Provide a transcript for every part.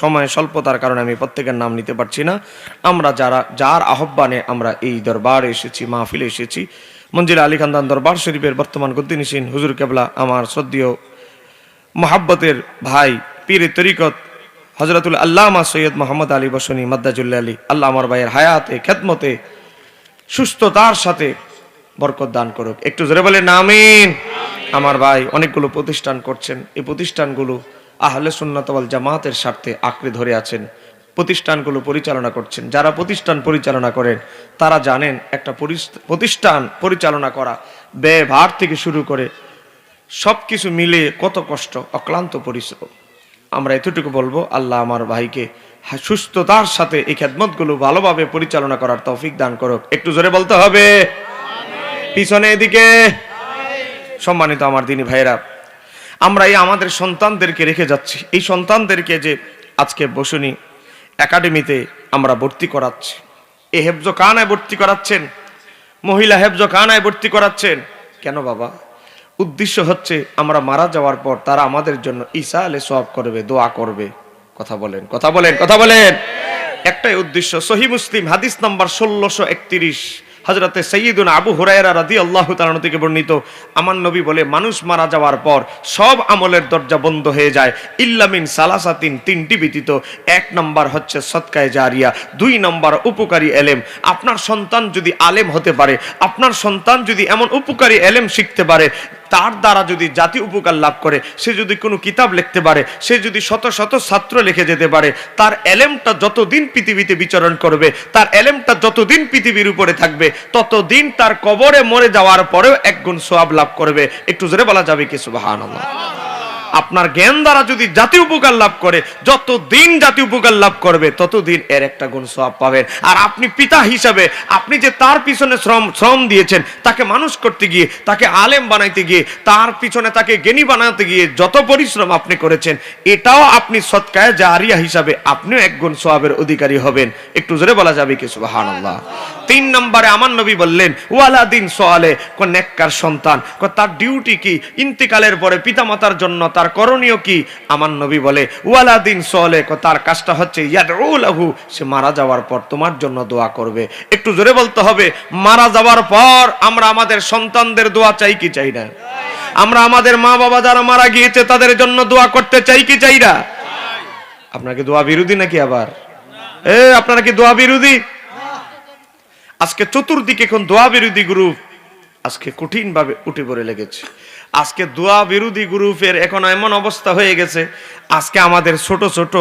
সময় স্বল্পতার কারণে আমি প্রত্যেকের নাম নিতে পারছি না। আমরা যারা, যার আহ্বানে আমরা এই দরবারে এসেছি, মাহফিলে এসেছি, মঞ্জিলা আলী খানদান দরবার শরীফের বর্তমান গদ্দিনিসীন হুজুর কেবলা, আমার শ্রদ্ধীয় মহাব্বতের ভাই, পীর তরিকত হজরতুল আল্লামা সৈয়দ মোহাম্মদ আলী বসনি মাদ্দাজুল্লা আলী, আল্লাহ আমার ভাইয়ের হায়াতে, খেদমতে, সুস্থতার সাথে বরকত দান করুক। একটু জোরে বলে নামিন আমার ভাই অনেকগুলো প্রতিষ্ঠান করছেন। এই প্রতিষ্ঠানগুলো আহলে সুন্নাত ওয়াল জামাতের স্বার্থে আঁকড়ে ধরে আছেন, প্রতিষ্ঠানগুলো পরিচালনা করছেন। যারা প্রতিষ্ঠান পরিচালনা করেন, তারা জানেন একটা প্রতিষ্ঠান পরিচালনা করা ব্যয়ভার থেকে শুরু করে সব কিছু মিলে কত কষ্ট, অক্লান্ত পরিশ্রম। আমরা এতটুকু বলব, আল্লাহ আমার ভাইকে সুস্থতার সাথে এই খেদমতগুলো ভালোভাবে পরিচালনা করার তৌফিক দান করুক। একটু জোরে বলতে হবে। পিছনে এদিকে। সম্মানিত আমার দিনী ভাইরা আমরা এই আমাদের সন্তানদেরকে রেখে যাচ্ছি। এই সন্তানদেরকে যে আজকে বসুনি একাডেমিতে আমরা ভর্তি করাচ্ছি। এই হেফজ কানায় ভর্তি করাচ্ছেন, মহিলা হেফজ কানায় ভর্তি করাচ্ছেন। কেন বাবা? উদ্দেশ্য হচ্ছে আমরা মারা যাওয়ার পর তারা আমাদের জন্য ঈসা আলে সব করবে, দোয়া করবে। কথা বলেন কথা বলেন কথা বলেন। একটাই উদ্দেশ্য, সহি মুসলিম, হাদিস নাম্বার ষোলোশো একত্রিশ। হজরতে সৈয়দুন আবু হুরায়রা রাদি আল্লাহ তালানো থেকে বর্ণিত, আমার নবী বলে, মানুষ মারা যাওয়ার পর সব আমলের দরজা বন্ধ হয়ে যায়। ইল্লামিন সালাসাতিন, তিনটি ব্যতীত, এক নম্বর হচ্ছে সৎকায় জারিয়া, দুই নম্বর উপকারী এলেম। আপনার সন্তান যদি আলেম হতে পারে, আপনার সন্তান যদি এমন উপকারী এলেম শিখতে পারে তার দ্বারা যদি জাতি উপকার লাভ করে, সে যদি কোনো কিতাব লিখতে পারে, সে যদি শত শত ছাত্র লিখে যেতে পারে, তার এলেমটা যতদিন পৃথিবীতে বিচরণ করবে, তার এলেমটা যতদিন পৃথিবীর উপরে থাকবে, ততদিন তার কবরে মরে যাওয়ার পরেও একগুণ সোয়াব লাভ করবে। একটু জোরে বলা যাবে কি? সুবাহান আপনার জ্ঞান দ্বারা যদি জাতি উপকার লাভ করে, যতদিন জাতি উপকার লাভ করবে, ততদিন এর একটা গুণ সব পাবেন। আর আপনি পিতা হিসাবে, আপনি যে তার পিছনে শ্রম শ্রম দিয়েছেন, তাকে মানুষ করতে গিয়ে, তাকে আলেম বানাইতে গিয়ে, তার পিছনে তাকে জ্ঞানী বানাতে গিয়ে যত পরিশ্রম আপনি করেছেন, এটাও আপনি সৎকায় জারিয়া হিসাবে আপনিও এক গুণ সোয়াবের অধিকারী হবেন। একটু জোরে বলা যাবে কি? সুবাহান তিন নম্বরে আমার নবী বললেন ওয়ালাদিন সোয়ালে কো নেককার সন্তান কো তার ডিউটি কি? ইন্তিকালের পরে পিতামাতার জন্য তার করণীয় কি? আমার নবী বলে ওয়ালাদিন সোয়ালে কো তার কাজটা হচ্ছে ইয়াদউলাহু সে মারা যাওয়ার পর তোমার জন্য দোয়া করবে। একটু জোরে বলতে হবে, মারা যাওয়ার পর আমরা আমাদের সন্তানদের দোয়া চাই কি চাই না? আমরা আমাদের মা বাবা যারা মারা গিয়েছে, তাদের জন্য দোয়া করতে চাই কি চাই না? আপনাকে দোয়া বিরোধী নাকি আবার? এ, আপনারা কি দোয়া বিরোধী? আজকে চতুর্দিকে এখন দোয়া বিরোধী গ্রুপ। আজকে কঠিন ভাবে উঠে পড়ে লেগেছে। আজকে দোয়া বিরোধী গ্রুপের এখন এমন অবস্থা হয়ে গেছে, আজকে আমাদের ছোট ছোট,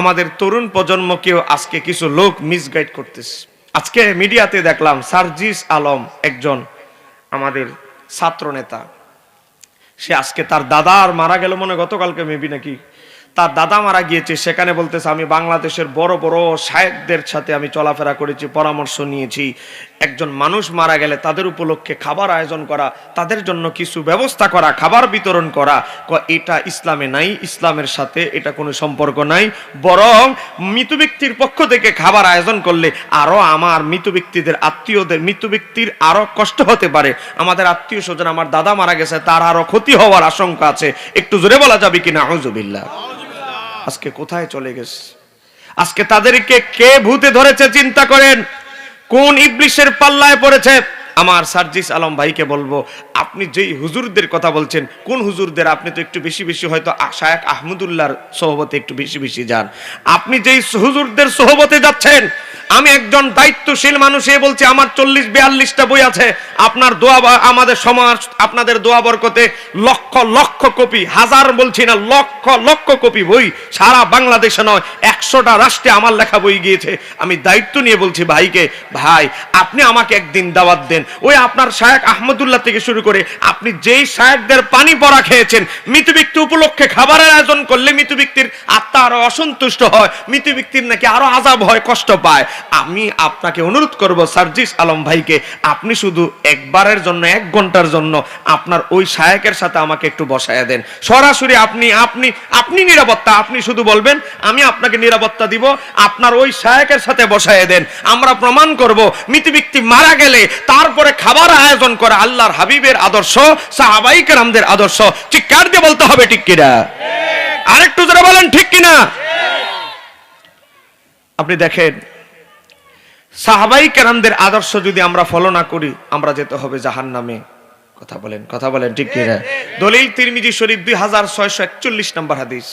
আমাদের তরুণ প্রজন্মকেও আজকে কিছু লোক মিসগাইড করতেছে। আজকে মিডিয়াতে দেখলাম সার্জিস আলম একজন আমাদের ছাত্র নেতা সে আজকে তার দাদার মারা গেল মনে গতকালকে মেবি নাকি তার দাদা মারা গিয়েছে, সেখানে বলতেছে, আমি বাংলাদেশের বড় বড় সাহেবদের সাথে আমি চলাফেরা করেছি, পরামর্শ নিয়েছি। একজন মানুষ মারা গেলে তাদের উপলক্ষে খাবার আয়োজন করা, তাদের জন্য কিছু ব্যবস্থা করা, খাবার বিতরণ করা। এটা ইসলামে নাই, ইসলামের সাথে এটা কোনো সম্পর্ক নাই। বরং মৃত ব্যক্তির পক্ষ থেকে খাবার আয়োজন করলে আরও আমার মৃত ব্যক্তিদের আত্মীয়দের, মৃত ব্যক্তির আরও কষ্ট হতে পারে। আমাদের আত্মীয় স্বজন, আমার দাদা মারা গেছে, তার আরও ক্ষতি হওয়ার আশঙ্কা আছে। একটু জোরে বলা যাবে কিনা? আউজুবিল্লাহ আজকে কোথায় চলে গেছে? আজকে তাদেরকে কে ভূতে ধরেছে? চিন্তা করেন। কোন ইবলিশের পাল্লায় পড়েছে? আমার সার্জিস আলম ভাইকে বলব, আপনি যেই হুজুরদের কথা বলছেন, কোন হুজুরদের আপনি তো একটু বেশি বেশি হয়তো শায়েক আহমদুল্লাহর সহবতে একটু বেশি বেশি যান। আপনি যেই হুজুরদের সহবতে যাচ্ছেন, আমি একজন দায়িত্বশীল মানুষ, এ বলছি আমার চল্লিশ বিয়াল্লিশটা বই আছে, আপনার দোয়া আমাদের সমাজ, আপনাদের দোয়া বরকতে লক্ষ লক্ষ কপি, হাজার বলছি না, লক্ষ লক্ষ কপি বই সারা বাংলাদেশে নয়, একশোটা রাষ্ট্রে আমার লেখা বই গিয়েছে। আমি দায়িত্ব নিয়ে বলছি ভাইকে, ভাই, আপনি আমাকে একদিন দাওয়াত দেন ওই আপনার শায়েক আহমদুল্লাহ থেকে শুরু করে আপনি যেই শায়েকদের পানি পড়া খেয়েছেন, মৃত ব্যক্তি উপলক্ষে খাবারের আয়োজন করলে মৃত ব্যক্তির আত্মা আরও অসন্তুষ্ট হয়, মৃত ব্যক্তির নাকি আরও আজাব হয়, কষ্ট পায়। আমি আপনাকে অনুরোধ করব, সার্জিস আলম ভাইকে, আপনি শুধু একবারের জন্য, এক ঘণ্টার জন্য আপনার ওই শায়েকের সাথে আমাকে একটু বসায় দেন। সরাসরি আপনি আপনি আপনি নিরাপত্তা, আপনি শুধু বলবেন, আমি আপনাকে নিরাপত্তা দিব, আপনার ওই শায়েকের সাথে বসায় দেন। আমরা প্রমাণ করব, মৃত ব্যক্তি মারা গেলে তারপরে খাবার আয়োজন করা আল্লাহর হাবিবের আদর্শ, সাহাবাই কেরামদের আদর্শ। চিৎকার দিয়ে বলতে হবে ঠিক কিনা? আরেকটু যারা বলেন ঠিক কিনা? আপনি দেখেন, সাহাবাই কারামদের আদর্শ যদি আমরা ফলো না করি, আমরা যেতে হবে জাহান নামে কথা বলেন কথা বলেন, ঠিক কিনা? দলিল তিরমিজি শরীফ দুই হাজার ছয়শো একচল্লিশ নম্বর হাদিস।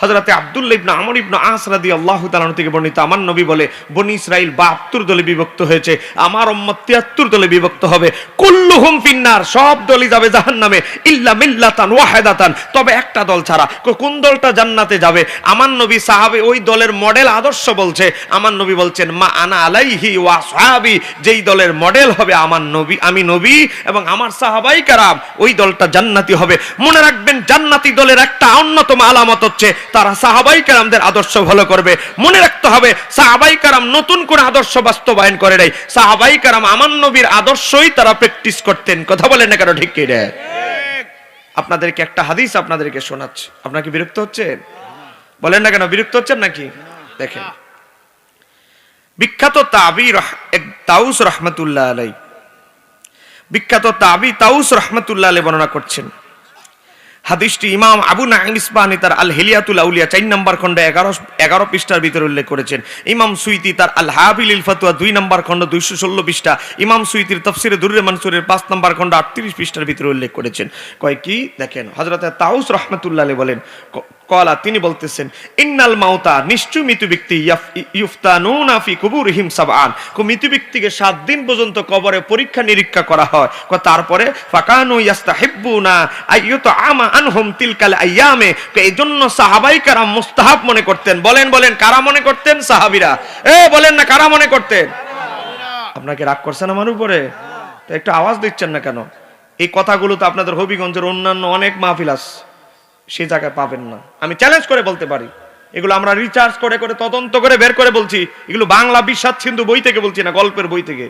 হজরতে আব্দুল্লাহ ইবনা আমর ইবনা আস রাদি আল্লাহ তালান থেকে বর্ণিত, আমার নবী বলে, বনি ইসরাইল বাহাত্তর দলে বিভক্ত হয়েছে, আমার উম্মত তিয়াত্তর দলে বিভক্ত হবে। কুল্লুহুম ফিন্নার, সব দলই যাবে জাহান নামে ইল্লা মিল্লাতান ওয়াহেদাতান। তবে একটা দল ছাড়া কোন দলটা জান্নাতে যাবে? আমার নবী সাহাবে ওই দলের মডেল আদর্শ বলছে। আমার নবী বলছেন, মা আনা আলাইহি ওয়া সাহাবি যেই দলের মডেল হবে আমার নবী, আমি নবী এবং আমার সাহাবাই কারাম, ওই দলটা জান্নাতি হবে। মনে রাখবেন, জান্নাতি দলের একটা অন্যতম আলামত হচ্ছে, তারা সাহাবাই কারামদের আদর্শ ভালো করবে। মনে রাখতে হবে, সাহাবাই কারাম নতুন করে আদর্শ বাস্তবায়ন করে নাই। সাহাবাই কারাম আমার নবীর আদর্শই তারা প্র্যাকটিস করতেন। কথা বলেন না কেন, ঠিক রে আপনাদেরকে একটা হাদিস আপনাদেরকে শোনাচ্ছে। আপনাকে বিরক্ত হচ্ছেন বলেন না কেন, বিরক্ত হচ্ছেন নাকি? দেখেন। বিখ্যাত তাবি রহ- এক তাউস রহমতুল্লাহ আলাই বিখ্যাত তাবি তাউস রহমতুল্লাহ আলাই বর্ণনা করছেন। হাদিসটি ইমাম আবু নাইম ইসবাহানি তার আল হেলিয়াতুল আউলিয়া চার নম্বর খণ্ডে এগারো এগারো পৃষ্ঠার ভিতরে উল্লেখ করেছেন। ইমাম সুইতি তার আল হাবিল ইল দুই নম্বর খণ্ড দুইশো ষোলো পৃষ্ঠা। ইমাম সুইতির তফসিরে দুর্রে মানসুরের পাঁচ নম্বর খণ্ড আটত্রিশ পৃষ্ঠার ভিতরে উল্লেখ করেছেন। কয় কি? দেখেন হজরত তাউস রহমতুল্লাহ আলী বলেন কলা, তিনি বলতেছেন, ইন্নাল মাউতা নিশ্চয় মৃত্যু ব্যক্তি ইয়াফ- ইউফতানুনা ফি কুবুরহিম সাবআন। কো মৃত্যু ব্যক্তিকে সাত দিন পর্যন্ত কবরে পরীক্ষা নিরীক্ষা করা হয়। ক, তারপরে, ফাকানু ইয়াস্তাহিব্বুনা আইয়ুত আমা আনহুম তিলকাল আইয়ামে। এই জন্য সাহাবাই কারাম মুস্তাহাব মনে করতেন। বলেন বলেন, কারা মনে করতেন সাহাবীরা? এ, বলেন না, কারা মনে করতেন? আপনাকে রাগ করছেন আমার উপরে? একটু আওয়াজ দিচ্ছেন না কেন? এই কথাগুলো তো আপনাদের হবিগঞ্জের অন্যান্য অনেক মাহফিল আছে। সেই জায়গায় পাবেন না। আমি চ্যালেঞ্জ করে বলতে পারি। এগুলো আমরা রিচার্জ করে করে, তদন্ত করে বের করে বলছি। এগুলো বাংলা বিশ্বাস সিন্ধু বই থেকে বলছি না, গল্পের বই থেকে।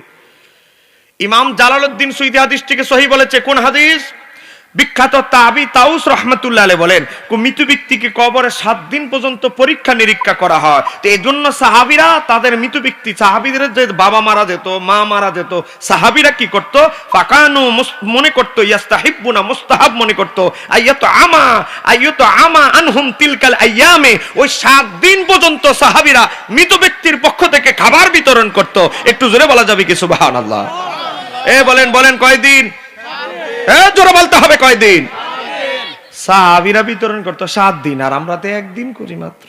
ইমাম জালালউদ্দিন সুইদি হাদিসটিকে সহি বলেছে, কোন হাদিস? বিখ্যাত তাবি তাউস রহমতুল্লাহ বলেন মৃত্যু ব্যক্তিকে কবরে সাত দিন পর্যন্ত পরীক্ষা নিরীক্ষা করা হয়। তো এই জন্য সাহাবিরা তাদের মৃত্যু ব্যক্তি, সাহাবিদের যে বাবা মারা যেত, মা মারা যেত, সাহাবিরা কি করত? ফাকানু মনে করত, ইয়াস্তাহিব্বুনা মুস্তাহাব মনে করত, আইয়াত আমা আইয়াত আমা আনহুম তিলকাল আইয়ামে। ওই সাত দিন পর্যন্ত সাহাবিরা মৃত ব্যক্তির পক্ষ থেকে খাবার বিতরণ করত। একটু জোরে বলা যাবে কি? সুবহানাল্লাহ। এ বলেন বলেন কয়দিন? জোরে বলতে হবে কয়দিন? সাহাবিরা বিতরণ করতো সাত দিন, আর আমরা তো একদিন করি মাত্র।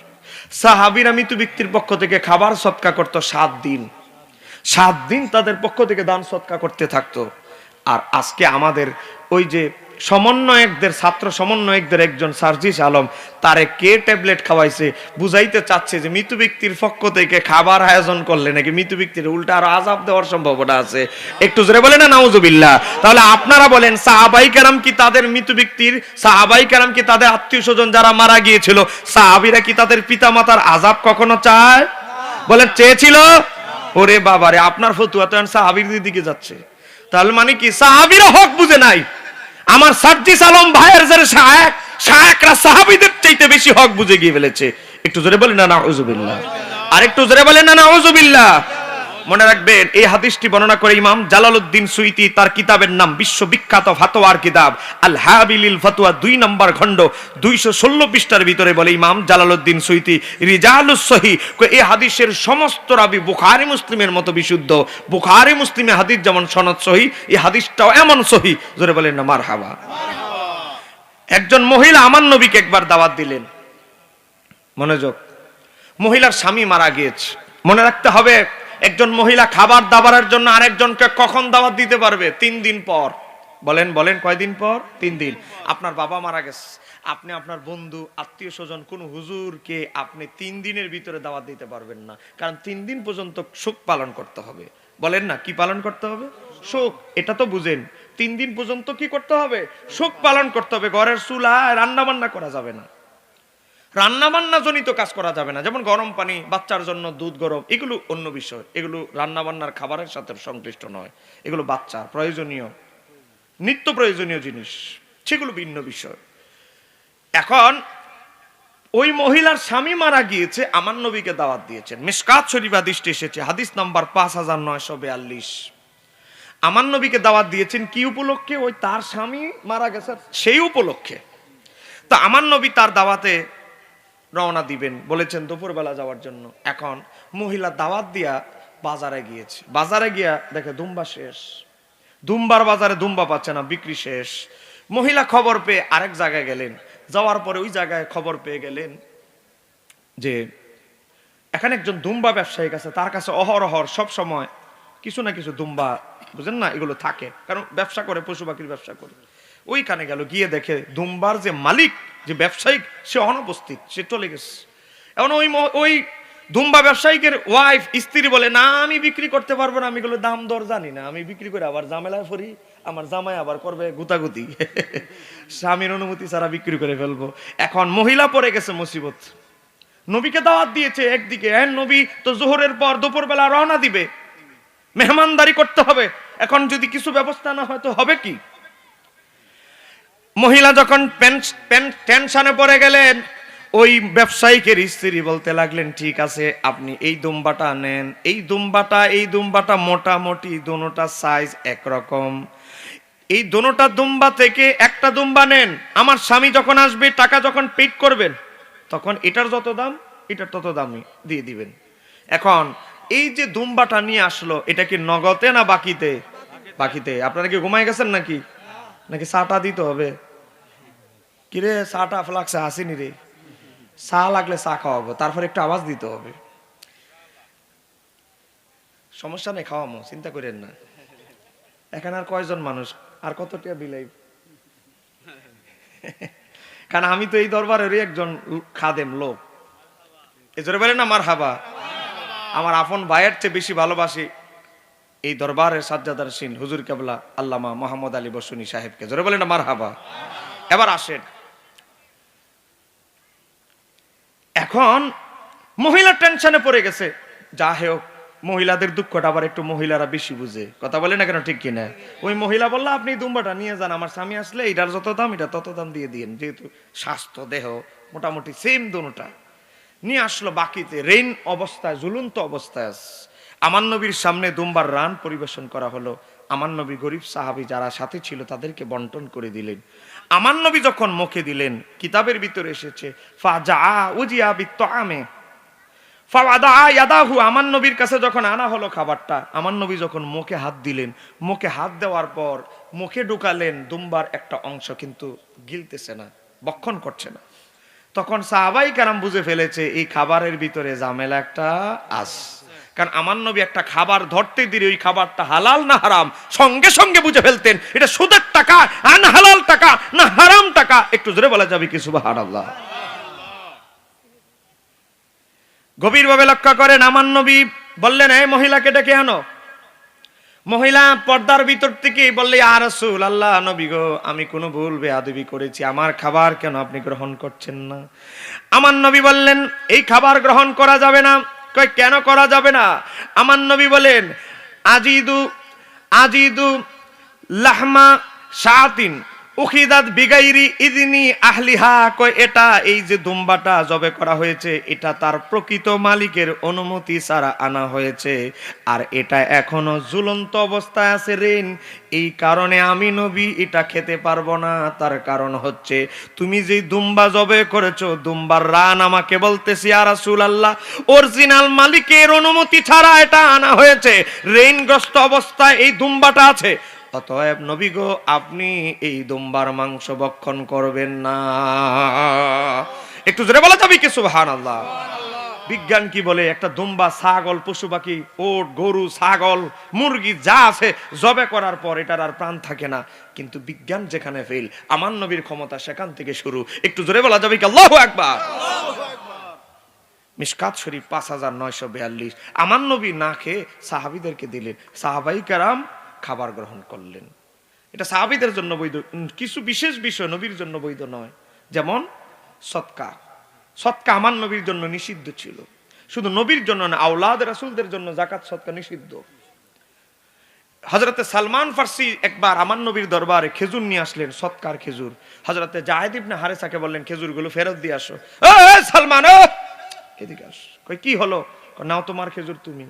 সাহাবিরা মৃত্যু ব্যক্তির পক্ষ থেকে খাবার সৎকা করতো সাত দিন। সাত দিন তাদের পক্ষ থেকে দান সৎকা করতে থাকতো। আর আজকে আমাদের ওই যে সমন্বয়কদের, ছাত্র সমন্বয়কদের একজন সার্জিস আলম, তারে কে ট্যাবলেট খাওয়াইছে, বুঝাইতে চাচ্ছে যে মৃত্যু ব্যক্তির পক্ষ থেকে খাবার আয়োজন করলে নাকি মৃত্যু ব্যক্তির উল্টা আরও আজাব দেওয়ার সম্ভাবনা আছে। একটু জোরে বলে না, নাউজুবিল্লাহ। তাহলে আপনারা বলেন, সাহাবাই কারাম কি তাদের মৃত্যু ব্যক্তির, সাহাবাই কারাম কি তাদের আত্মীয় স্বজন যারা মারা গিয়েছিল, সাহাবিরা কি তাদের পিতা মাতার আজাব কখনো চায়? বলেন, চেয়েছিল? ওরে বাবারে, আপনার ফতুয়া তো সাহাবির দিকে যাচ্ছে। তাহলে মানে কি, সাহাবিরা হক বুঝে নাই। আমার সার্জিস আলম ভাইয়ের যারা শায়েক, শায়েকরা সাহাবিদের চাইতে বেশি হক বুঝে গিয়ে ফেলেছে। একটু জোরে বলেন, না নাউজুবিল্লাহ আর একটু জোরে বলেন, না নাউজুবিল্লাহ মনে রাখবেন, এই হাদিসটি বর্ণনা করে ইমাম জালালউদ্দিন সুইতি তার কিতাবের নাম বিশ্ববিখ্যাত ফাতোয়ার কিতাব আল হাবিলিল ফাতোয়া দুই নম্বর খণ্ড দুইশো ষোলো পৃষ্ঠার ভিতরে বলে ইমাম জালালউদ্দিন সুইতি, রিজালুস সহি এই হাদিসের সমস্ত রাবি বুখারি মুসলিমের মতো বিশুদ্ধ। বুখারি মুসলিমে হাদিস যেমন সনদ সহি এই হাদিসটাও এমন সহি জোরে বলেন না মার হাবা একজন মহিলা আমার নবীকে একবার দাওয়াত দিলেন। মনোযোগ। মহিলার স্বামী মারা গিয়েছে। মনে রাখতে হবে একজন মহিলা খাবার দাবারের জন্য আরেকজনকে কখন দাওয়াত দিতে পারবে? তিন দিন পর। বলেন বলেন, কয়দিন পর? তিন দিন। আপনার বাবা মারা গেছে। আপনি আপনার বন্ধু, আত্মীয় স্বজন, কোন হুজুরকে আপনি তিন দিনের ভিতরে দাওয়াত দিতে পারবেন না। কারণ তিন দিন পর্যন্ত শোক পালন করতে হবে। বলেন না, কি পালন করতে হবে? শোক, এটা তো বুঝেন। তিন দিন পর্যন্ত কি করতে হবে? শোক পালন করতে হবে। ঘরের চুলায় রান্না বান্না করা যাবে না। রান্না বান্না জনিত কাজ করা যাবে না। যেমন গরম পানি, বাচ্চার জন্য দুধ গরম, এগুলো অন্য বিষয়। এগুলো রান্না বান্নার খাবারের সাথে সংশ্লিষ্ট নয়। এগুলো বাচ্চার প্রয়োজনীয়, নিত্য প্রয়োজনীয় জিনিস। সেগুলো ভিন্ন বিষয়। এখন, ওই মহিলার স্বামী মারা গিয়েছে, আমার নবীকে দাওয়াত দিয়েছেন। মিসকাত শরীফ হাদিসটি এসেছে, হাদিস নাম্বার পাঁচ হাজার নয়শো বিয়াল্লিশ। আমার নবীকে দাওয়াত দিয়েছেন কি উপলক্ষে? ওই তার স্বামী মারা গেছে, সেই উপলক্ষে। তা আমার নবী তার দাওয়াতে রওনা দিবেন বলেছেন দুপুরবেলা যাওয়ার জন্য। এখন মহিলা দাওয়াত দিয়া বাজারে গিয়েছে। বাজারে গিয়া দেখে দুম্বা শেষ। দুম্বার বাজারে দুম্বা পাচ্ছে না, বিক্রি শেষ। মহিলা খবর পেয়ে আরেক জায়গায় গেলেন। যাওয়ার পরে ওই জায়গায় খবর পেয়ে গেলেন যে এখানে একজন দুম্বা ব্যবসায়িক আছে তার কাছে অহরহর সব সময় কিছু না কিছু দুম্বা, বুঝেন না, এগুলো থাকে। কারণ ব্যবসা করে, পশু পাখির ব্যবসা করে। ওইখানে গেল, গিয়ে দেখে দুম্বার যে মালিক যে ব্যবসায়িক, সে অনুপস্থিত, সে চলে গেছে। এখন ওই ওই দুম্বা ব্যবসায়িকের ওয়াইফ স্ত্রী বলে, না, আমি বিক্রি করতে পারব না। আমি এগুলো দাম দর জানি না। আমি বিক্রি করে আবার জামেলায় পড়ি আমার জামাই আবার করবে গুতাগুতি। স্বামীর অনুমতি ছাড়া বিক্রি করে ফেলব। এখন মহিলা পড়ে গেছে মুসিবত। নবীকে দাওয়াত দিয়েছে একদিকে হ্যাঁ নবী, তো জোহরের পর দুপুরবেলা রওনা দিবে। মেহমানদারি করতে হবে। এখন যদি কিছু ব্যবস্থা না হয়, তো হবে কি? মহিলা যখন টেনশনে পড়ে গেলেন, ওই ব্যবসায়িকের স্ত্রী বলতে লাগলেন, ঠিক আছে, আপনি এই দুম্বাটা নেন। এই দুম্বাটা এই দুম্বাটা মোটামুটি দোনোটা সাইজ একরকম। এই দোনোটা দুম্বা থেকে একটা দুম্বা নেন। আমার স্বামী যখন আসবে, টাকা যখন পেড করবেন, তখন এটার যত দাম, এটার তত দামই দিয়ে দিবেন। এখন, এই যে দুম্বাটা নিয়ে আসলো, এটা কি নগদে না বাকিতে? বাকিতে। আপনারা কি ঘুমাই গেছেন নাকি? নাকি চাটা দিতে হবে? কিরে চাটা ফ্লাক্সে আসেনি রে। চা লাগলে চা খাওয়াবো, তারপর একটু আওয়াজ দিতে হবে। সমস্যা নেই, খাওয়ামো, চিন্তা করেন না। এখানে আর কয়জন মানুষ? আর কতটা বিলাই? কারণ আমি তো এই দরবারেরই একজন খাদেম লোক। এজরে বলে না আমার হাবা আমার আপন ভাইয়ের চেয়ে বেশি ভালোবাসি। এই দরবারের সাজ্জাদার সিন, হুজুর কেবলা, আল্লামা মোহাম্মদ আলী বসুনি সাহেবকে। জোরে বলেন আমার হাবা এবার আসেন। এখন মহিলা টেনশনে পড়ে গেছে। যা হোক, মহিলাদের দুঃখটা আবার একটু মহিলারা বেশি বুঝে। কথা বলে না কেন, ঠিক কিনা? ওই মহিলা বলল, আপনি দুম্বাটা নিয়ে যান, আমার স্বামী আসলে এটার যত দাম, এটা তত দাম দিয়ে দিন যেহেতু স্বাস্থ্য, দেহ, মোটামুটি সেম দুটা। নিয়ে আসলো বাকিতে, রেইন অবস্থায়, ঝুলন্ত অবস্থায় আছে। আমার নবীর সামনে দুম্বার রান পরিবেশন করা হলো। আমার নবী গরিব সাহাবি যারা সাথে ছিল, তাদেরকে বন্টন করে দিলেন। আমার নবী যখন মুখে দিলেন, কিতাবের ভিতরে এসেছে আমার নবীর কাছে যখন আনা হলো খাবারটা, আমার নবী যখন মুখে হাত দিলেন, মুখে হাত দেওয়ার পর মুখে ঢুকালেন, দুম্বার একটা অংশ কিন্তু গিলতেছে না, বক্ষণ করছে না। তখন সাহাবাই কারাম বুঝে ফেলেছে, এই খাবারের ভিতরে জামেলা একটা আস। কারণ আমার নবী একটা খাবার ধরতে দিলে ওই খাবারটা হালাল না হারাম? সঙ্গে সঙ্গে বুঝে ফেলতেন, এটা সুদের টাকা আন হালাল টাকা, না হারাম টাকা। একটু জোরে বলা যাবে কি? সুবাহ আল্লাহ গভীরভাবে লক্ষ্য করেন আমার নবী, বললেন এই মহিলাকে ডেকে আনো। মহিলা পর্দার ভিতর থেকে বললে আর রসুল আল্লাহ নবী গো, আমি কোনো ভুল বেয়াদবি করেছি। আমার খাবার কেন আপনি গ্রহণ করছেন না? আমার নবী বললেন, এই খাবার গ্রহণ করা যাবে না। কই কেন করা যাবে না? আমার নবী বলেন আজিদু আজিদু লাহমা শাতিন উখিদাত বিগাইরি ইদিনি আহলিহা, কয়, এটা এই যে দুম্বাটা জবে করা হয়েছে, এটা তার প্রকৃত মালিকের অনুমতি ছাড়া আনা হয়েছে। আর এটা এখনও ঝুলন্ত অবস্থায় আছে রেন এই কারণে আমি নবী, এটা খেতে পারব না। তার কারণ হচ্ছে, তুমি যে দুম্বা জবে করেছ, দুম্বার রান আমাকে বলতেছি আর রাসূল আল্লাহ অরিজিনাল মালিকের অনুমতি ছাড়া এটা আনা হয়েছে। রেইনগ্রস্ত অবস্থায় এই দুম্বাটা আছে। অতএব নবী গো, আপনি এই দুম্বার মাংস ভক্ষণ করবেন না। একটু জোরে বলা যাবে কি সুবহান আল্লাহ বিজ্ঞান কি বলে? একটা দুম্বা ছাগল, পশু পাখি, ওট, গরু, ছাগল, মুরগি, যা আছে, জবে করার পর এটার আর প্রাণ থাকে না। কিন্তু বিজ্ঞান যেখানে ফেল আমার নবীর ক্ষমতা সেখান থেকে শুরু। একটু জোরে বলা যাবে কি? আল্লাহ একবার মিসকাত শরীফ পাঁচ হাজার নয়শো বিয়াল্লিশ। আমার নবী না খেয়ে সাহাবিদেরকে দিলেন। সাহাবাই কারাম খাবার গ্রহণ করলেন। এটা সাহাবিদের জন্য বৈধ কিছু বিশেষ বিষয় নবীর জন্য বৈধ নয়। যেমন, সৎকা। সৎকা আমার নবীর জন্য নিষিদ্ধ ছিল। শুধু নবীর জন্য না, আওলাদ রাসুলদের জন্য জাকাত সৎকা নিষিদ্ধ। হজরতে সালমান ফার্সি একবার আমার নবীর দরবারে খেজুর নিয়ে আসলেন, সৎকার খেজুর। হজরতে জাহেদ ইবনে হারেসাকে বললেন, খেজুরগুলো ফেরত দিয়ে আসো। সালমান এদিকে আস। কই, কি হলো? নাও তোমার খেজুর তুমি।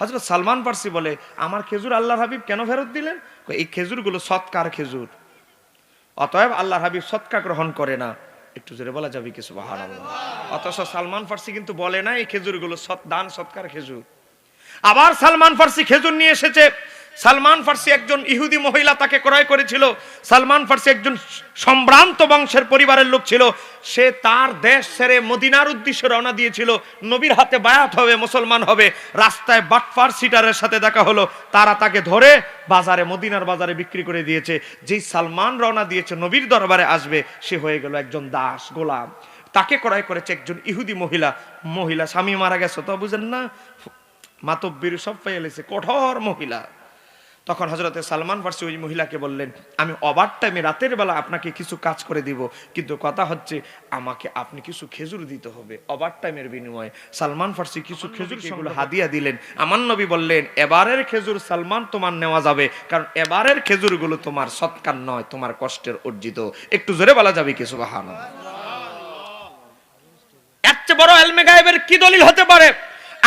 হজরত সালমান পার্সি বলে, আমার খেজুর আল্লাহর হাবিব কেন ফেরত দিলেন? এই খেজুরগুলো সৎকার খেজুর। অতএব আল্লাহর হাবিব সৎকা গ্রহণ করে না। একটু জোরে বলা যাবে কিছু অথচ সালমান ফার্সি কিন্তু বলে না, এই খেজুরগুলো সৎ, দান সৎকার খেজুর। আবার সালমান ফার্সি খেজুর নিয়ে এসেছে সালমান ফার্সি একজন ইহুদি মহিলা তাকে ক্রয় করেছিল। সালমান ফার্সি একজন সম্ভ্রান্ত বংশের পরিবারের লোক ছিল। সে তার দেশ ছেড়ে মদিনার উদ্দেশ্যে রওনা দিয়েছিল। নবীর হাতে বায়াত হবে, মুসলমান হবে। রাস্তায় বাটফার সিটারের সাথে দেখা হলো। তারা তাকে ধরে বাজারে, মদিনার বাজারে বিক্রি করে দিয়েছে। যেই সালমান রওনা দিয়েছে, নবীর দরবারে আসবে, সে হয়ে গেল একজন দাস, গোলাম। তাকে ক্রয় করেছে একজন ইহুদি মহিলা। মহিলা স্বামী মারা গেছে, তো বুঝেন না? মাতব্বির সব পেয়ে এলেছে কঠোর মহিলা। তখন হজরতে সালমান ফার্সি ওই মহিলাকে বললেন আমি অবার টাইমে রাতের বেলা আপনাকে কিছু কাজ করে দিব কিন্তু কথা হচ্ছে আমাকে আপনি কিছু খেজুর দিতে হবে। অবার টাইমের বিনিময়ে সালমান ফার্সি কিছু খেজুর সেগুলো হাদিয়া দিলেন। আমার নবী বললেন এবারের খেজুর সালমান তোমার নেওয়া যাবে কারণ এবারের খেজুরগুলো তোমার সৎকার নয় তোমার কষ্টের অর্জিত। একটু জোরে বলা যাবে কিছু বাহানো এর চেয়ে বড় এলমে গায়েবের কি দলিল হতে পারে?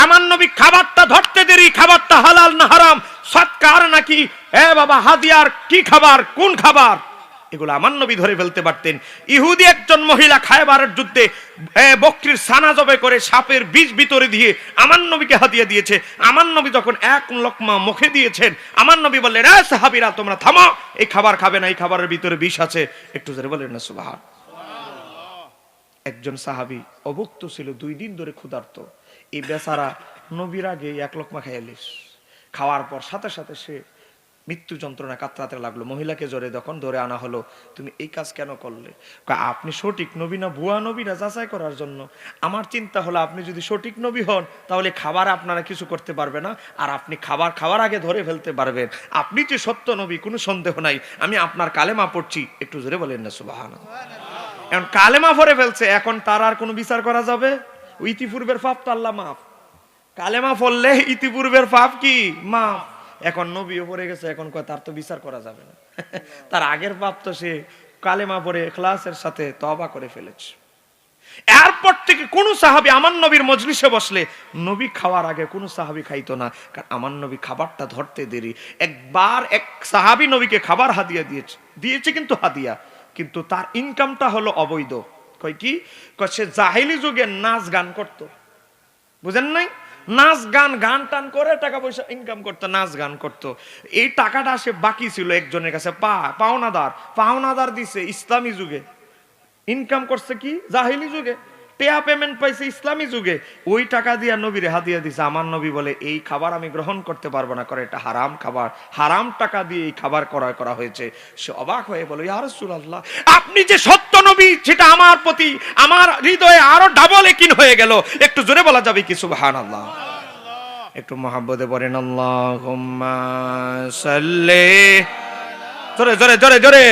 আমার নবী খাবারটা ধরতে দেরি খাবারটা হালাল না হারাম। সৎকার নাকি? এ বাবা, হাদিয়ার কি খাবার? কোন খাবার? এগুলো আমার নবী ধরে ফেলতে পারতেন। ইহুদি একজন মহিলা খায়বারের যুদ্ধে বকরির সানা জবে করে সাপের বীজ ভিতরে দিয়ে আমার নবীকে হাদিয়া দিয়েছে। আমার নবী যখন এক লকমা মুখে দিয়েছেন, আমার নবী বললেন, এ সাহাবিরা, তোমরা থামো। এই খাবার খাবে না, এই খাবারের ভিতরে বিষ আছে। একটু জোরে বলেন না সুবাহ একজন সাহাবি অভুক্ত ছিল, দুই দিন ধরে ক্ষুধার্ত। এই বেচারা নবীর আগে এক লোকমা খাইলিস খাওয়ার পর সাথে সাথে সে মৃত্যু যন্ত্রণা কাতরাতে লাগল। মহিলাকে জোরে যখন ধরে আনা হলো, তুমি এই কাজ কেন করলে? আপনি সঠিক নবী না ভুয়া নবী না, যাচাই করার জন্য। আমার চিন্তা হলো আপনি যদি সঠিক নবী হন, তাহলে খাবার আপনারা কিছু করতে পারবে না। আর আপনি খাবার খাওয়ার আগে ধরে ফেলতে পারবেন। আপনি যে সত্য নবী, কোনো সন্দেহ নাই। আমি আপনার কালেমা পড়ছি। একটু জোরে বলেন না সুবাহানা এখন কালেমা ভরে ফেলছে। এখন তার আর কোনো বিচার করা যাবে? ইতিপূর্বের পাপ তো আল্লাহ মাফ। কালেমা ফললে ইতিপূর্বের পাপ কি? মাফ এখন নবীও পড়ে গেছে এখন কয় তার তো বিচার করা যাবে না। তার আগের পাপ তো সে কালেমা পড়ে ক্লাসের সাথে তবা করে ফেলেছে। এরপর থেকে কোন সাহাবি আমার নবীর মজলিসে বসলে নবী খাওয়ার আগে কোন সাহাবি খাইতো না কারণ আমার নবী খাবারটা ধরতে দেরি। একবার এক সাহাবি নবীকে খাবার হাদিয়া দিয়েছে দিয়েছে কিন্তু হাদিয়া কিন্তু তার ইনকামটা হলো অবৈধ। কয় কি? সে জাহিলি যুগে নাচ গান করতো। বুঝেন নাই? নাচ গান গান টান করে টাকা পয়সা ইনকাম করতো, নাচ গান করতো। এই টাকাটা সে বাকি ছিল একজনের কাছে। পা, পাওনাদার পাওনাদার দিছে ইসলামী যুগে। ইনকাম করছে কি? জাহিলি যুগে। টেয়া পেমেন্ট পাইছে ইসলামী যুগে ওই টাকা দিয়া নবীরে হাদিয়া দিছে। আমার নবী বলে এই খাবার আমি গ্রহণ করতে পারব না করে এটা হারাম খাবার। হারাম টাকা দিয়ে এই খাবার ক্রয় করা হয়েছে। সে অবাক হয়ে বলো ইয়া রাসূলুল্লাহ আপনি যে সত্য নবী সেটা আমার প্রতি আমার হৃদয়ে আরও ডাবল একিন হয়ে গেল। একটু জোরে বলা যাবে কি? সুবহানাল্লাহ। একটু মহাব্বতে পড়েন আল্লাহুম্মা সাল্লি। জোরে জোরে জোরে জোরে।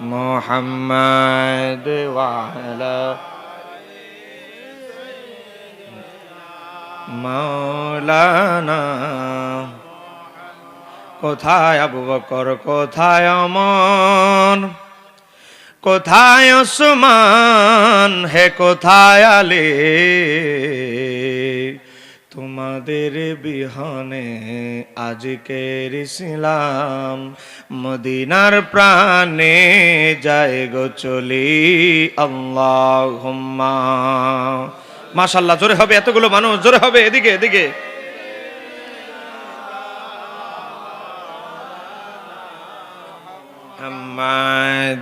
মোহাম্মদ ওয়ালা মৌলানা কোথায় আবু বকর কোথায় অমন কোথায় ওসমান হে কোথায় আলে? তোমাদের বিহনে আজকের ইসলাম মদিনার প্রাণে যায় গো চলি আল্লাহ মাশাল্লাহ জোরে হবে এতগুলো মানুষ, জোরে হবে এদিকে এদিকে।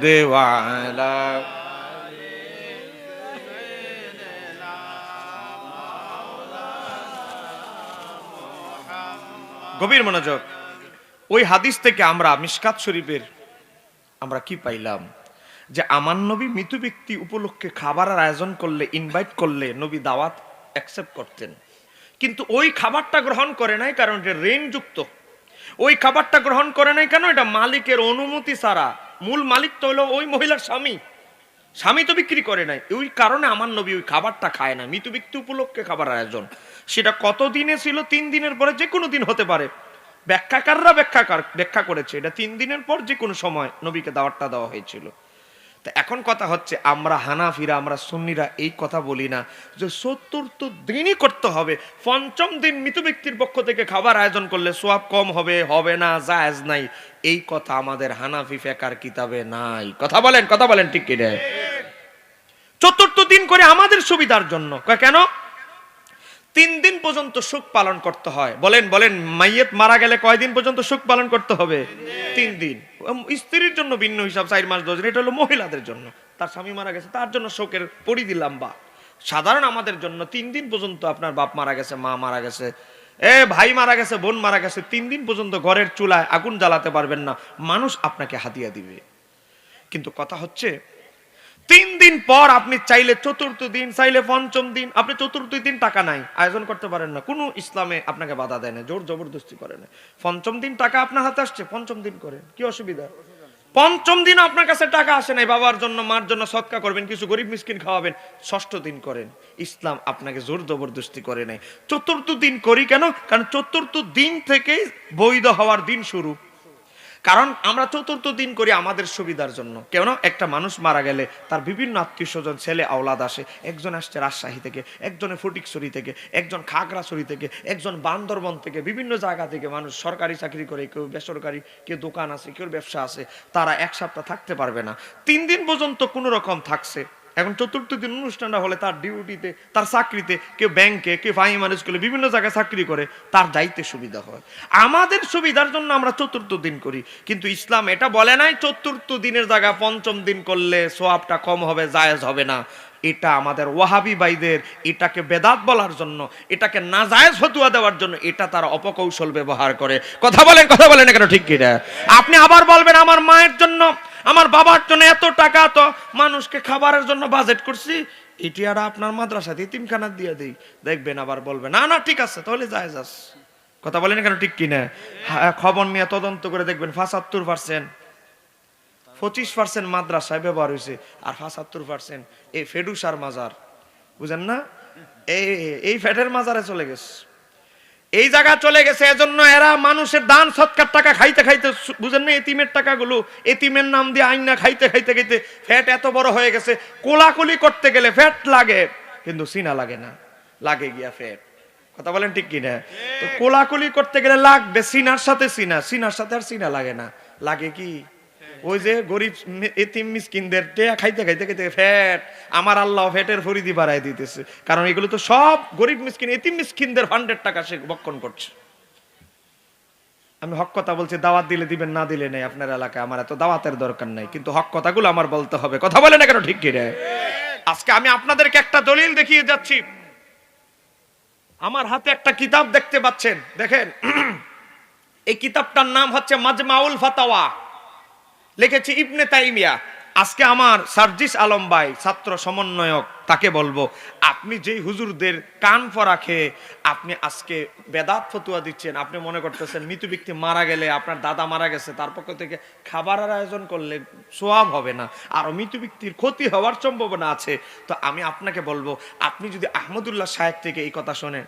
দেওয়ালা গভীর মনোযোগ। ওই হাদিস থেকে আমরা মিশকাত শরীফের আমরা কি পাইলাম? যে আমার নবী মৃত ব্যক্তি উপলক্ষে খাবারের আয়োজন করলে ইনভাইট করলে নবী দাওয়াত অ্যাকসেপ্ট করতেন। কিন্তু ওই খাবারটা গ্রহণ করে নাই কারণ এটা রেন যুক্ত। ওই খাবারটা গ্রহণ করে নাই কেন? এটা মালিকের অনুমতি ছাড়া। মূল মালিক তো হলো ওই মহিলার স্বামী। স্বামী তো বিক্রি করে নাই। ওই কারণে আমার নবী ওই খাবারটা খায় না মৃত ব্যক্তি উপলক্ষে খাবার আয়োজন। সেটা কত দিনে ছিল? তিন দিনের পরে যে কোনো দিন হতে পারে। ব্যাখ্যাকাররা ব্যাখ্যাকার ব্যাখ্যা করেছে। এটা তিন দিনের পর যে কোনো সময় নবীকে দাওয়াতটা দেওয়া হয়েছিল। তা এখন কথা হচ্ছে আমরা হানাফিরা আমরা সুন্নিরা এই কথা বলি না যে চতুর্থ দিনই করতে হবে। পঞ্চম দিন মৃত ব্যক্তির পক্ষ থেকে খাবার আয়োজন করলে সোয়াব কম হবে হবে না জায়েজ নাই। এই কথা আমাদের হানাফি ফেকার কিতাবে নাই। কথা বলেন কথা বলেন ঠিক কি রে চতুর্থ দিন করে আমাদের সুবিধার জন্য। কেন? তিন দিন পর্যন্ত সুখ পালন করতে হয়। বলেন বলেন, মাইয়েত মারা গেলে কয়দিন পর্যন্ত সুখ পালন করতে হবে? তিন দিন। স্ত্রীর জন্য ভিন্ন হিসাব, চার মাস, দশ দিন, এটা হলো মহিলাদের জন্য। তার স্বামী মারা গেছে, তার জন্য শোকের পরিধি লম্বা সাধারণ আমাদের জন্য তিন দিন পর্যন্ত আপনার বাপ মারা গেছে, মা মারা গেছে, এ ভাই মারা গেছে, বোন মারা গেছে, তিন দিন পর্যন্ত ঘরের চুলায় আগুন জ্বালাতে পারবেন না। মানুষ আপনাকে হাতিয়া দিবে। কিন্তু কথা হচ্ছে তিন দিন পর আপনি চাইলে চতুর্থ দিন, চাইলে পঞ্চম দিন, আপনি চতুর্থ দিন টাকা নাই। আয়োজন করতে পারেন না। কোনো ইসলামে আপনাকে বাধা দেয় না, জোর জবরদস্তি করে না। পঞ্চম দিন টাকা আপনার হাতে আসছে, পঞ্চম দিন করেন কি অসুবিধা? পঞ্চম দিন আপনার কাছে টাকা আসে নাই, বাবার জন্য, মার জন্য সৎকা করবেন, কিছু গরিব মিসকিন খাওয়াবেন, ষষ্ঠ দিন করেন। ইসলাম আপনাকে জোর জবরদস্তি করে নাই। চতুর্থ দিন করি কেন? কারণ চতুর্থ দিন থেকেই বৈধ হওয়ার দিন শুরু। কারণ আমরা চতুর্থ দিন করি আমাদের সুবিধার জন্য। কেন? একটা মানুষ মারা গেলে তার বিভিন্ন আত্মীয় স্বজন, ছেলে, আওলাদ আসে। একজন আসছে রাজশাহী থেকে, একজনে ফটিকছড়ি থেকে, একজন খাগড়াছড়ি থেকে, একজন বান্দরবন থেকে, বিভিন্ন জায়গা থেকে মানুষ সরকারি চাকরি করে, কেউ বেসরকারি, কেউ দোকান আছে, কেউ ব্যবসা আছে। তারা এক সপ্তাহ থাকতে পারবে না। তিন দিন পর্যন্ত কোনো রকম থাকছে। এখন চতুর্থ দিন অনুষ্ঠানটা হলে তার ডিউটিতে, তার চাকরিতে কেউ ব্যাংকে কেউ ফাইমার স্কুলে বিভিন্ন জায়গায় চাকরি করে, তার যাইতে সুবিধা হয়। আমাদের সুবিধার জন্য আমরা চতুর্থ দিন করি। কিন্তু ইসলাম এটা বলে নাই, চতুর্থ দিনের জায়গা পঞ্চম দিন করলে সোয়াবটা কম হবে, জায়েজ হবে না। এটা আমাদের ওয়াহাবি ভাইদের, এটাকে বেদাত বলার জন্য, এটাকে নাজায়েজ ফতুয়া দেওয়ার জন্য, এটা তারা অপকৌশল ব্যবহার করে। কথা বলেন কথা বলেন কেন ঠিক কিনা? আপনি আবার বলবেন, আমার মায়ের জন্য আমার বাবার জন্য এত টাকা তো মানুষকে খাবারের জন্য বাজেট করছি। এটি আর আপনার মাদ্রাসা দিয়ে তিনখানা দিয়ে দিই। দেখবেন আবার বলবে না না ঠিক আছে তাহলে যায় যাস। কথা বলেন কেন ঠিক কিনা? হ্যাঁ, খবর নিয়ে তদন্ত করে দেখবেন পঁচাত্তর পার্সেন্ট পঁচিশ পার্সেন্ট মাদ্রাসায় ব্যবহার হয়েছে আর পঁচাত্তর পার্সেন্ট এই ফেডুসার মাজার। বুঝেন না? এই ফ্যাটের মাজারে চলে গেছে। এই জায়গা চলে গেছে, এজন্য এরা মানুষের দান সৎকার টাকা খাইতে খাইতে বুঝেন না, এতিমের টাকাগুলো, এতিমের নাম দিয়ে আইনা খাইতে খাইতে খাইতে ফ্যাট এত বড় হয়ে গেছে। কোলাকুলি করতে গেলে ফ্যাট লাগে, কিন্তু সিনা লাগে না, লাগে গিয়া ফ্যাট। কথা বলেন ঠিক কিনা? তো কোলাকুলি করতে গেলে লাগবে, সিনার সাথে সিনা, সিনার সাথে আর সিনা লাগে না। লাগে কি? ওই যে গরিব এতিম মিসকিনদের টেয়া খাইতে খাইতে খাইতে ফ্যাট, আমার আল্লাহ ফ্যাটের ফরিদি বাড়াই দিতেছে। কারণ এগুলো তো সব গরিব মিসকিন, এতিম মিসকিনদের ফান্ডের টাকা সে বক্ষণ করছে। আমি হক কথা বলছি, দাওয়াত দিলে দিবেন, না দিলে নেই আপনার এলাকায়। আমার এত দাওয়াতের দরকার নাই, কিন্তু হক কথাগুলো আমার বলতে হবে। কথা বলে না কেন ঠিক কি রে? আজকে আমি আপনাদেরকে একটা দলিল দেখিয়ে যাচ্ছি। আমার হাতে একটা কিতাব দেখতে পাচ্ছেন, দেখেন। এই কিতাবটার নাম হচ্ছে মাজমাউল ফাতাওয়া। লিখেছি ইবনে তাইমিয়া। আজকে আমার সার্জিস আলম ভাই, ছাত্র সমন্বয়ক, তাকে বলব, আপনি যেই হুজুরদের কান পরা খেয়ে আপনি আজকে বেদাত ফতুয়া দিচ্ছেন, আপনি মনে করতেছেন মৃত ব্যক্তি মারা গেলে, আপনার দাদা মারা গেছে, তার পক্ষ থেকে খাবারের আয়োজন করলে সোয়াব হবে না, আর মৃত ব্যক্তির ক্ষতি হওয়ার সম্ভাবনা আছে, তো আমি আপনাকে বলব, আপনি যদি আহমদুল্লাহ সাহেব থেকে এই কথা শোনেন,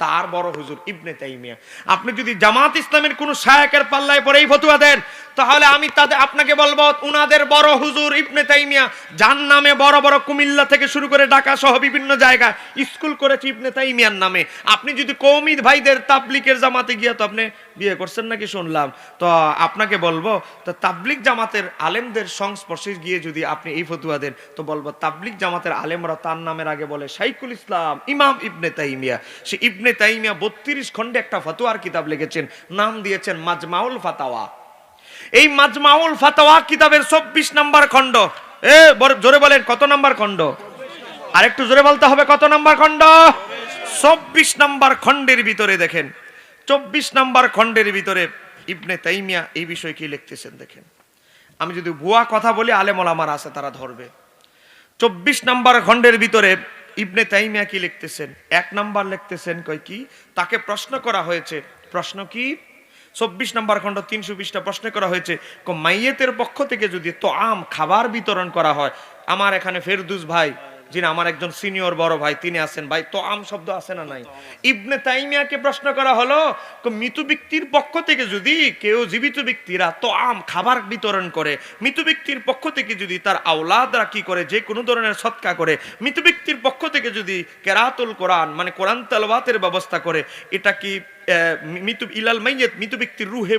তার বড় হুজুর ইবনে তাইমিয়া। আপনি যদি জামাত ইসলামের কোনো শায়কের পাল্লায় পরে এই ফতুয়া দেন তাহলে আমি তাদের আপনাকে বলব, উনাদের বড় হুজুর ইবনে তাইমিয়া যার নামে বড় বড় কুমিল্লা থেকে শুরু করে ঢাকা সহ বিভিন্ন জায়গায় স্কুল করেছে ইবনে তাইমিয়ার নামে। আপনি যদি কৌমিদ ভাইদের তাবলিকের জামাতে গিয়ে তো আপনি বিয়ে করছেন নাকি শুনলাম। তো আপনাকে বলব, তো তাবলিক জামাতের আলেমদের সংস্পর্শে গিয়ে যদি আপনি এই ফতুয়া দেন, তো বলব তাবলিক জামাতের আলেমরা তার নামের আগে বলে শাইকুল ইসলাম ইমাম ইবনে তাইমিয়া। সে ইবনে তাইমিয়া বত্রিশ খণ্ডে একটা ফতুয়ার কিতাব লিখেছেন, নাম দিয়েছেন মাজমাউল ফাতাওয়া। এই মাজমাউল ফাতাওয়া কিতাবের চব্বিশ নাম্বার খণ্ড। এ জোরে বলেন, কত নাম্বার খণ্ড? আরেকটু জোরে বলতে হবে, কত নাম্বার খণ্ড? চব্বিশ নাম্বার খণ্ডের ভিতরে দেখেন। চব্বিশ নাম্বার খণ্ডের ভিতরে ইবনে তাইমিয়া এই বিষয়ে কি লিখতেছেন দেখেন। আমি যদি ভুয়া কথা বলি আলেমল আমার আছে, তারা ধরবে। চব্বিশ নাম্বার খণ্ডের ভিতরে ইবনে তাইমিয়া কি লিখতেছেন? এক নাম্বার লিখতেছেন, কয় কি? তাকে প্রশ্ন করা হয়েছে। প্রশ্ন কি? চব্বিশ নম্বর খণ্ড, তিনশো বিশটা প্রশ্ন করা হয়েছে মাইয়েতের পক্ষ থেকে যদি তো আম খাবার বিতরণ করা হয়, আমার এখানে ফেরদুস ভাই, যিনি আমার একজন সিনিয়র বড় ভাই, তিনি আছেন, ভাই তো আম শব্দ আছে না নাই? ইবনে তাইমিয়াকে প্রশ্ন করা হলো মৃত ব্যক্তির পক্ষ থেকে যদি কেউ জীবিত ব্যক্তিরা তো আম খাবার বিতরণ করে, মৃত ব্যক্তির পক্ষ থেকে যদি তার আওলাদরা কি করে, যে কোনো ধরনের সৎকা করে, মৃত ব্যক্তির পক্ষ থেকে যদি কেরাতুল কোরআন মানে কোরআন তালবাতের ব্যবস্থা করে, এটা কি মৃত ইলাল মাইয়াত ব্যক্তির রুহে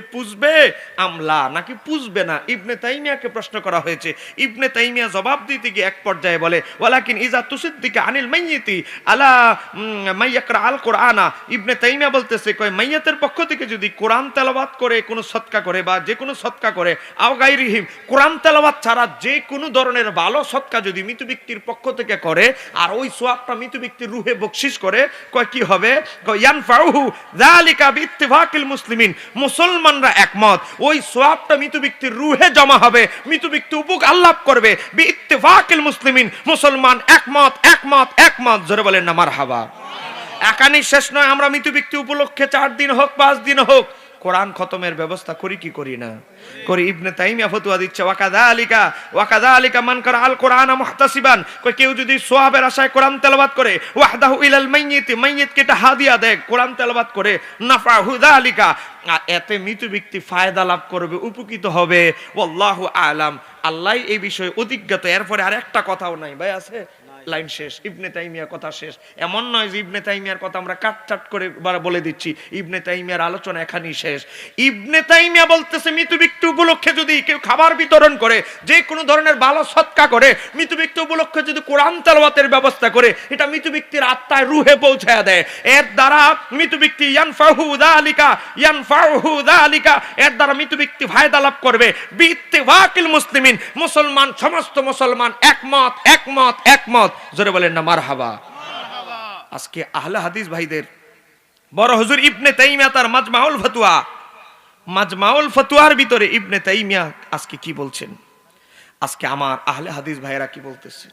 আমলা। নাকি না? ইবনে তাইমিয়াকে প্রশ্ন করা হয়েছে। ইবনে তাইমিয়া জবাব দিতে গিয়ে এক পর্যায়ে বলে, ওয়ালাকিন ইজা তুসিদ্দিকে আনিল মাইয়াতি আলা আল কোরআনা? ইবনে তাইমিয়া বলতেছে, কয় মাইয়াতের পক্ষ থেকে যদি কোরআন তেলাওয়াত করে, কোনো সৎকা করে বা যে কোনো সৎকা করে, আও কোরআন তেলাওয়াত ছাড়া যে কোনো ধরনের ভালো সৎকা যদি মৃত ব্যক্তির পক্ষ থেকে করে, আর ওই সোয়াবটা মৃত ব্যক্তির রুহে বকশিস করে, কয়, কি হবে? কয়, ইয়ানফাউহু যালিকা বিইত্তিফাকিল মুসলিমিন। মুসলমানরা একমত। ওই সোয়াবটা মৃত ব্যক্তির রুহে জমা হবে মৃত ব্যক্তি উপক আল্লাপ করবে। বিইত্তিফাকিল মুসলিমিন, মুসলমান একমত একমত একমত। জোরে বলেন না, মারহাবা। একানি শেষ নয়, আমরা মৃত ব্যক্তি উপলক্ষে চার দিন হোক, পাঁচ দিন হোক। কোরআন খতমের ব্যবস্থা করি কি করি না? করি ইবনে তাইমিয়া ফতুয়া দিচ্ছে ওয়াকাদা আলিকা ওয়াকাদা আলিকা মান করা আল কোরআন মুহতাসিবান। কই, কেউ যদি সোয়াবের আশায় কোরআন তেলাওয়াত করে, ওয়াহদাহু ইলাল মাইয়িত, মাইয়িতকে এটা হাদিয়া দেয় কোরআন তেলাওয়াত করে নাফাহু যালিকা। এতে মৃত ব্যক্তি ফায়দা লাভ করবে, উপকৃত হবে। ওয়াল্লাহু আলাম। আল্লাহ এই বিষয়ে অধিজ্ঞত, এরপরে আর একটা কথাও নাই। ভাই, আছে? লাইন শেষ, ইবনে তাইমিয়ার কথা শেষ। এমন নয় যে ইবনে তাইমিয়ার কথা আমরা কাটচাট করে বলে দিচ্ছি, ইবনে তাইমিয়ার আলোচনা এখানেই শেষ। ইবনে তাইমিয়া বলতেছে, মৃত ব্যক্তি উপলক্ষে যদি কেউ খাবার বিতরণ করে, যে কোনো ধরনের ভালো সৎকা করে, মৃত ব্যক্তি উপলক্ষে যদি কোরআন তালওয়াতের ব্যবস্থা করে, এটা মৃত ব্যক্তির আত্মায় রুহে পৌঁছায় দেয়। এর দ্বারা মৃত ব্যক্তি ইয়ানফাহু দালিকা ইয়ানফাহু দালিকা এর দ্বারা মৃত ব্যক্তি ফায়দা লাভ করবে। বিত্তিফাকিল মুসলিমিন, মুসলমান, সমস্ত মুসলমান একমত একমত একমত। জোরে বলেন না, মারহাবা। আজকে আহলা হাদিস ভাইদের, বড় হুজুর ইবনে তাইমিয়া তার মাজমাউল ফতুয়া। মাজমাউল ফতুয়ার ভিতরে ইবনে তাইমিয়া আজকে কি বলছেন? আজকে আমার আহলে হাদিস ভাইরা কি বলতেছে?